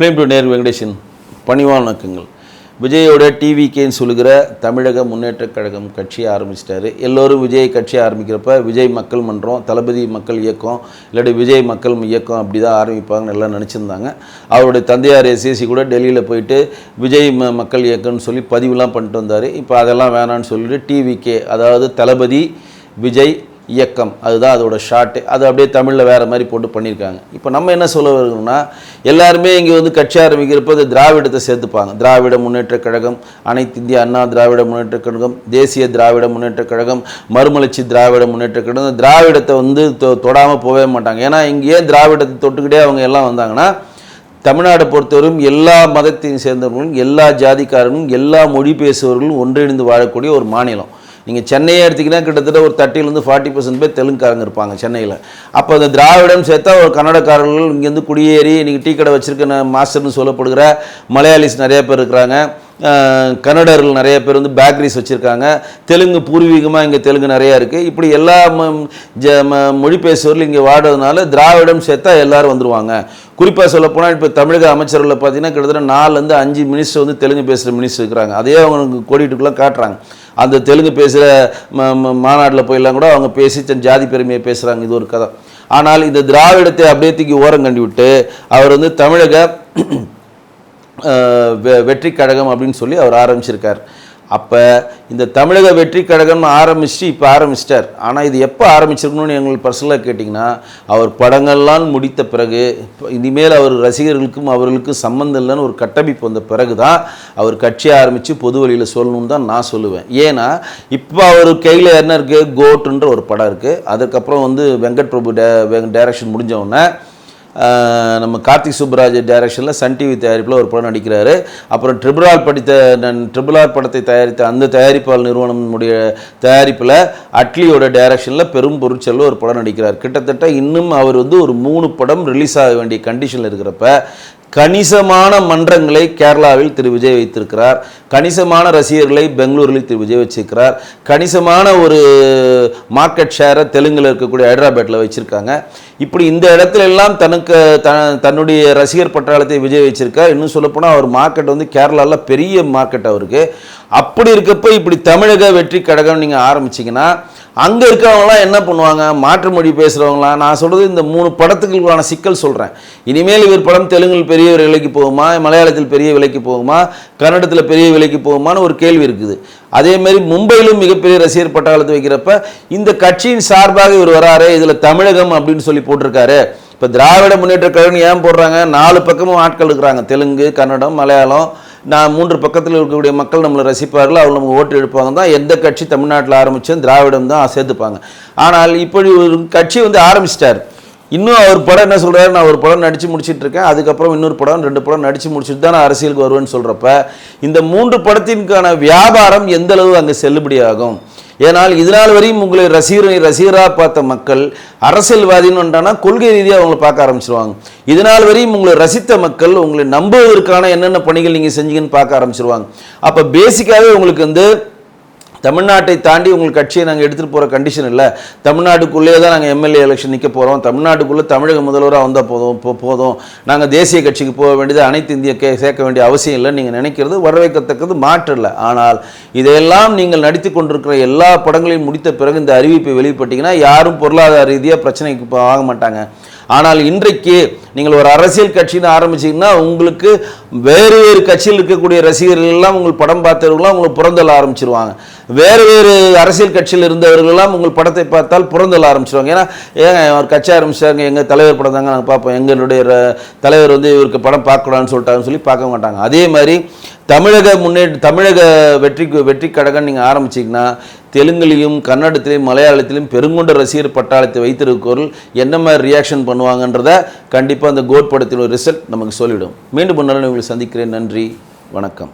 Film to நேர் வெங்கடேஷன் பணிவானக்கங்கள் விஜயோட டிவிகேன்னு சொல்லுகிற தமிழக முன்னேற்றக் கழகம் கட்சியை ஆரம்பிச்சிட்டாரு. எல்லோரும் விஜய் கட்சியை ஆரம்பிக்கிறப்ப விஜய் மக்கள் மன்றம் தளபதி மக்கள் இயக்கம் இல்லாட்டி விஜய் மக்கள் இயக்கம் அப்படி தான் ஆரம்பிப்பாங்கன்னு எல்லாம் நினச்சிருந்தாங்க. அவருடைய தந்தையார் எஸ்எஸ்சி கூட டெல்லியில் போயிட்டு விஜய் ம மக்கள் இயக்கம்னு சொல்லி பதிவுலாம் பண்ணிட்டு வந்தார். இப்போ அதெல்லாம் வேணான்னு சொல்லிட்டு டிவிகே அதாவது தளபதி விஜய் இயக்கம் அதுதான் அதோட ஷார்ட்டு அது அப்படியே தமிழில் வேறு மாதிரி போட்டு பண்ணியிருக்காங்க இப்போ நம்ம என்ன சொல்ல வருகிறோம்னா எல்லாருமே இங்கே வந்து கட்சி ஆரம்பிக்கிறப்போ அது திராவிடத்தை சேர்த்துப்பாங்க. திராவிட முன்னேற்ற கழகம் அனைத்து இந்திய அண்ணா திராவிட முன்னேற்றக் கழகம் தேசிய திராவிட முன்னேற்ற கழகம் மறுமலர்ச்சி திராவிட முன்னேற்ற கழகம் திராவிடத்தை வந்து தொ தொடாமல் போகவே மாட்டாங்க. ஏன்னா இங்கேயே திராவிடத்தை தொட்டுக்கிட்டே அவங்க எல்லாம் வந்தாங்கன்னா தமிழ்நாடை பொறுத்தவரையும் எல்லா மதத்தையும் சேர்ந்தவர்களும் எல்லா ஜாதிக்காரர்களும் எல்லா மொழி பேசுபவர்களும் ஒன்றிணைந்து வாழக்கூடிய ஒரு மாநிலம். நீங்கள் சென்னையை எடுத்திங்கன்னா கிட்டத்தட்ட ஒரு தேர்ட்டிலேருந்து ஃபார்ட்டி பர்சன்ட் பேர் தெலுங்குக்காரங்க இருப்பாங்க சென்னையில். அப்போ அந்த திராவிடம் சேர்த்தா ஒரு கன்னடக்காரர்கள் இங்கேருந்து குடியேறி நீங்கள் டீ கடை வச்சுருக்க மாஸ்டர்னு சொல்லப்படுகிற மலையாளிஸ் நிறைய பேர் இருக்கிறாங்க. கன்னடர்கள் நிறைய பேர் வந்து பேக்கரிஸ் வச்சுருக்காங்க. தெலுங்கு பூர்வீகமாக இங்கே தெலுங்கு நிறையா இருக்குது இப்படி எல்லா ம- ஜ ம- மொழி பேசுவர்கள் இங்கே வாடுறதுனால திராவிடம் சேர்த்தா எல்லாரும் வந்துடுவாங்க குறிப்பாக சொல்லப்போனால் இப்போ தமிழக அமைச்சர்களில் பார்த்தீங்கன்னா கிட்டத்தட்ட நாலுலேருந்து அஞ்சு மினிஸ்டர் வந்து தெலுங்கு பேசுகிற மினிஸ்டர் இருக்கிறாங்க அதே அவங்க கோடிட்டுக்குள்ளே காட்டுறாங்க. அந்த தெலுங்கு பேசுகிற மாநாட்டில் போயெல்லாம் கூட அவங்க பேசி தன் ஜாதி பெருமையை பேசுகிறாங்க இது ஒரு கதை. ஆனால் இந்த திராவிடத்தை அப்படியே தூக்கி ஓரம் கண்டி விட்டு அவர் வந்து தமிழக வெற்றி கழகம் அப்படின்னு சொல்லி அவர் ஆரம்பிச்சிருக்கார். அப்போ இந்த தமிழக வெற்றி கழகம்னு ஆரம்பிச்சு இப்போ ஆரம்பிச்சிட்டார். ஆனால் இது எப்போ ஆரம்பிச்சிருக்கணும்னு எங்களுக்கு பர்சனலாக கேட்டிங்கன்னா அவர் படங்கள்லாம் முடித்த பிறகு இனிமேல் அவர் ரசிகர்களுக்கும் அவர்களுக்கும் சம்மந்தம் இல்லைன்னு ஒரு கட்டமைப்பு வந்த பிறகு தான் அவர் கட்சி ஆரம்பித்து பொது வழியில் சொல்லணும்னு தான் நான் சொல்லுவேன். ஏன்னா இப்போ அவர் கையில் என்ன இருக்குது கோட்டுன்ற ஒரு படம் இருக்குது அதுக்கப்புறம் வந்து வெங்கட் பிரபு டே டைரக்ஷன் முடிஞ்சவுடனே நம்ம கார்த்திக் சுப்ராஜ் டைரக்ஷனில் சன் டிவி தயாரிப்பில் ஒரு படம் நடிக்கிறாரு. அப்புறம் ட்ரிபிள் ஆர் படித்த ட்ரிபிள் ஆர் படத்தை தயாரித்த அந்த தயாரிப்பாளர் நிறுவனமுடைய தயாரிப்பில் அட்லியோட டைரக்ஷனில் பெரும் பொருட்செல்வம் ஒரு படம் நடிக்கிறார். கிட்டத்தட்ட இன்னும் அவர் வந்து ஒரு மூணு படம் ரிலீஸ் ஆக வேண்டிய கண்டிஷனில் இருக்கிறப்ப கணிசமான மன்றங்களை கேரளாவில் திரு விஜய் வைத்திருக்கிறார். கணிசமான ரசிகர்களை பெங்களூரில் திரு விஜய் வச்சிருக்கிறார். கணிசமான ஒரு மார்க்கெட் ஷேரை தெலுங்கில் இருக்கக்கூடிய ஹைதராபாத்தில் வச்சுருக்காங்க. இப்படி இந்த இடத்துல எல்லாம் தனக்கு த தன்னுடைய ரசிகர் பட்டாளத்தை விஜய் வச்சிருக்கார். இன்னும் சொல்லப்போனால் அவர் மார்க்கெட் வந்து கேரளாவில் பெரிய மார்க்கெட் அவருக்கு. அப்படி இருக்கப்போ இப்படி தமிழக வெற்றி கழகம் நீங்கள் ஆரம்பிச்சிங்கன்னா அங்கே இருக்கிறவங்களாம் என்ன பண்ணுவாங்க? மாற்று மொழி பேசுகிறவங்களாம் நான் சொல்கிறது இந்த மூணு படத்துக்குள்ளான சிக்கல் சொல்கிறேன் இனிமேல் இவர் படம் தெலுங்கில் பெரிய ஒரு விலைக்கு போகுமா? மலையாளத்தில் பெரிய விலைக்கு போகுமா? கன்னடத்தில் பெரிய விலைக்கு போகுமான்னு ஒரு கேள்வி இருக்குது. அதேமாரி மும்பையிலும் மிகப்பெரிய ரசிகர் பட்டாளத்தை வைக்கிறப்ப இந்த கட்சியின் சார்பாக இவர் வராரு இதில் தமிழகம் அப்படின்னு சொல்லி போட்டிருக்காரு. இப்போ திராவிட முன்னேற்ற கழகம் ஏன் போடுறாங்க? நாலு பக்கமும் ஆட்கள் இருக்கிறாங்க. தெலுங்கு கன்னடம் மலையாளம். நான் மூன்று பக்கத்தில் இருக்கக்கூடிய மக்கள் நம்மளை ரசிப்பார்கள் அவங்க நமக்கு ஓட்டு எடுப்பாங்க தான். எந்த கட்சி தமிழ்நாட்டில் ஆரம்பித்தோம் திராவிடம் தான் சேர்த்துப்பாங்க ஆனால் இப்படி ஒரு கட்சி வந்து ஆரம்பிச்சிட்டார். இன்னும் அவர் படம் என்ன சொல்கிறாரு நான் ஒரு படம் நடித்து முடிச்சுட்டு இருக்கேன். அதுக்கப்புறம் இன்னொரு படம் ரெண்டு படம் நடித்து முடிச்சுட்டு தான் நான் அரசியலுக்கு வருவேன்னு சொல்கிறப்ப இந்த மூன்று படத்திற்கான வியாபாரம் எந்தளவு அங்கே செல்லுபடியாகும்? ஏனால் இதனால் வரையும் உங்களை ரசிகரை ரசிகராக பார்த்த மக்கள் அரசியல்வாதின்னு வந்துட்டானா கொள்கை ரீதியாக அவங்களை பார்க்க ஆரம்பிச்சிருவாங்க. இதனால் வரையும் உங்களை ரசித்த மக்கள் உங்களை நம்புவதற்கான என்னென்ன பணிகள் நீங்கள் செஞ்சீங்கன்னு பார்க்க ஆரம்பிச்சிருவாங்க. அப்போ பேசிக்காகவே உங்களுக்கு வந்து தமிழ்நாட்டை தாண்டி உங்கள் கட்சியை நாங்கள் எடுத்துகிட்டு போகிற கண்டிஷன் இல்லை. தமிழ்நாட்டுக்குள்ளேயே தான் நாங்கள் எம்எல்ஏ எலெக்ஷன் நிற்க போகிறோம் தமிழ்நாட்டுக்குள்ளே தமிழக முதல்வராக வந்தால் போதும் போ போதும். நாங்கள் தேசிய கட்சிக்கு போக வேண்டியது அனைத்து இந்திய கே சேர்க்க வேண்டிய அவசியம் இல்லை நீங்கள் நினைக்கிறது வரவேற்கத்தக்கது மாற்று இல்லை. ஆனால் இதையெல்லாம் நீங்கள் நடித்து கொண்டிருக்கிற எல்லா படங்களையும் முடித்த பிறகு இந்த அறிவிப்பை வெளிப்பட்டிங்கன்னா யாரும் பொருளாதார ரீதியாக பிரச்சனைக்கு ஆக மாட்டாங்க. ஆனால் இன்றைக்கு நீங்கள் ஒரு அரசியல் கட்சின்னு ஆரம்பிச்சீங்கன்னா உங்களுக்கு வேறு வேறு கட்சியில் இருக்கக்கூடிய ரசிகர்கள் எல்லாம் உங்கள் படம் பார்த்தவர்கள்லாம் உங்களுக்கு புறந்தல் ஆரம்பிச்சிருவாங்க. வேறு வேறு அரசியல் கட்சியில் இருந்தவர்கள்லாம் உங்கள் படத்தை பார்த்தால் புறந்தல் ஆரம்பிச்சிருவாங்க. ஏன்னா ஏங்க ஒரு கட்சி ஆரம்பிச்சாங்க எங்கள் தலைவர் படம் தாங்க நாங்கள் பார்ப்போம். எங்களுடைய தலைவர் வந்து இவருக்கு படம் பார்க்கக்கூடாதுன்னு சொல்லிட்டாங்கன்னு சொல்லி பார்க்க மாட்டாங்க. அதே மாதிரி தமிழக முன்னேற்ற தமிழக வெற்றி வெற்றி கழகம் நீங்கள் ஆரம்பிச்சிங்கன்னா தெலுங்குலையும் கன்னடத்திலையும் மலையாளத்திலையும் பெருங்கொண்ட ரசிகர் பட்டாளத்தை வைத்திருக்கோர்கள் என்ன மாதிரி ரியாக்ஷன் பண்ணுவாங்கன்றத கண்டிப்பாக அந்த கோட் படத்தின் ஒரு ரிசல்ட் நமக்கு சொல்லிவிடும் மீண்டும் ஒரு உங்களை சந்திக்கிறேன். நன்றி. வணக்கம்.